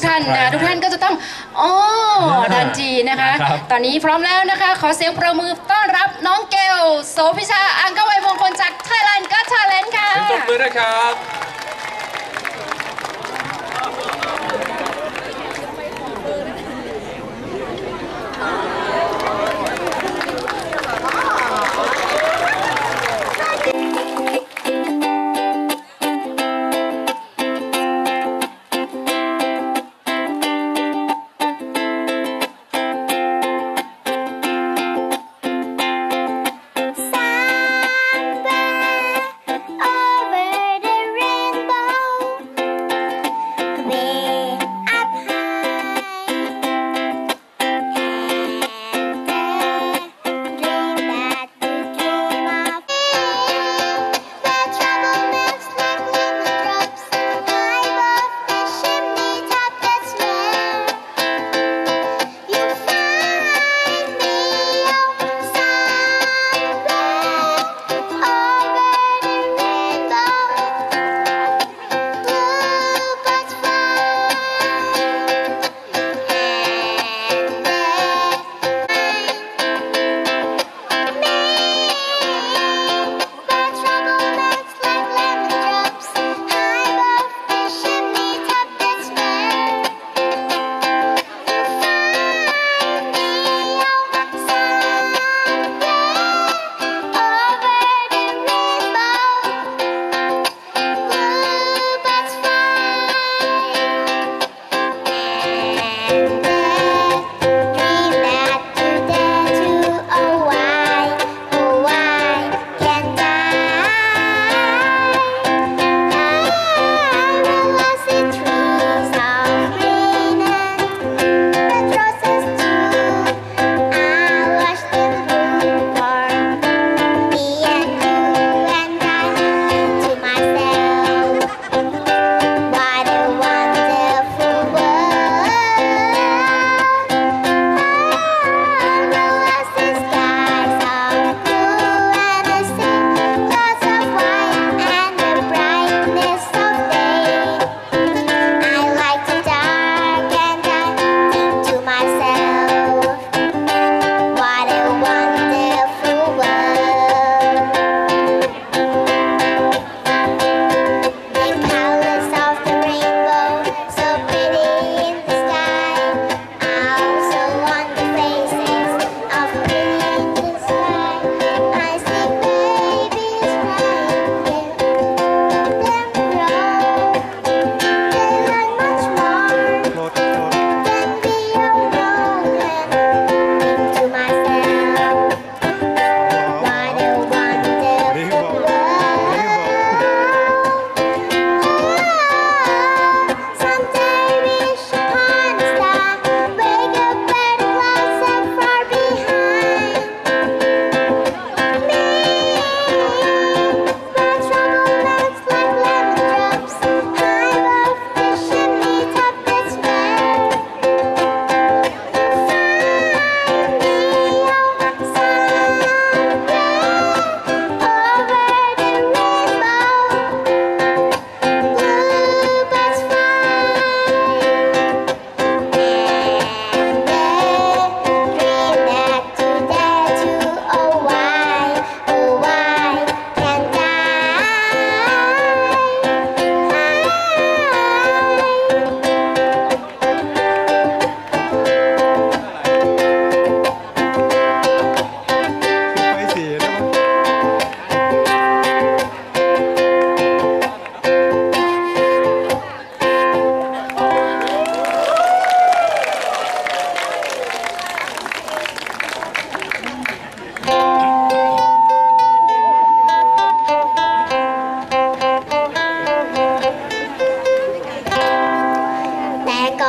กท่านนะทุกท่านก็จะต้องอ๋อดันจีนะคะ ตอนนี้พร้อมแล้วนะคะ ขอเสียงประมือต้อนรับน้องเกลโสพิชาอังกวัยมงคลจากไทยแลนด์ก็ชาเลนค่ะขอบคุณด้วยนะครับ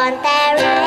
on their own.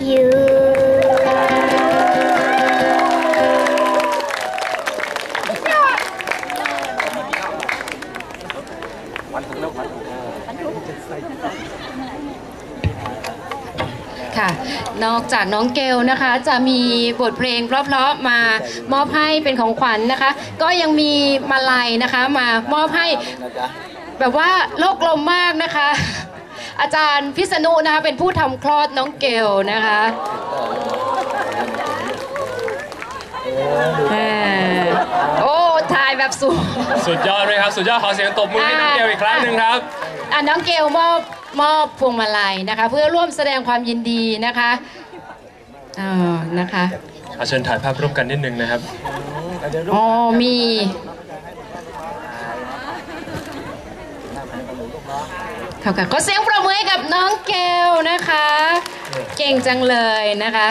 You ค่ะ นอกจากน้องเกลนะคะ จะมีบทเพลงเพราะๆมามอบให้เป็นของขวัญนะคะ ก็ยังมีมาลัยนะคะมามอบให้แบบว่าโลกกลมมากนะคะ อาจารย์พิษณุนะคะเป็นผู้ทำคลอดน้องเกลนะคะแหม่โอ้ถ่ายแบบสูงสุดยอดเลยครับ สุดยอดขอเสียงตบมือให้น้องเกลอีกครั้งหนึ่งครับอะน้องเกลมอบมอบพวงมาลัยนะคะ เพื่อร่วมแสดงความยินดีนะคะอ่านะคะอาเชิญถ่ายภาพร่วมกันนิดนึงนะครับอ๋อมี ขอบคุณขอเสียงประมือให้กับน้องเกลนะคะ เก่งจังเลยนะคะ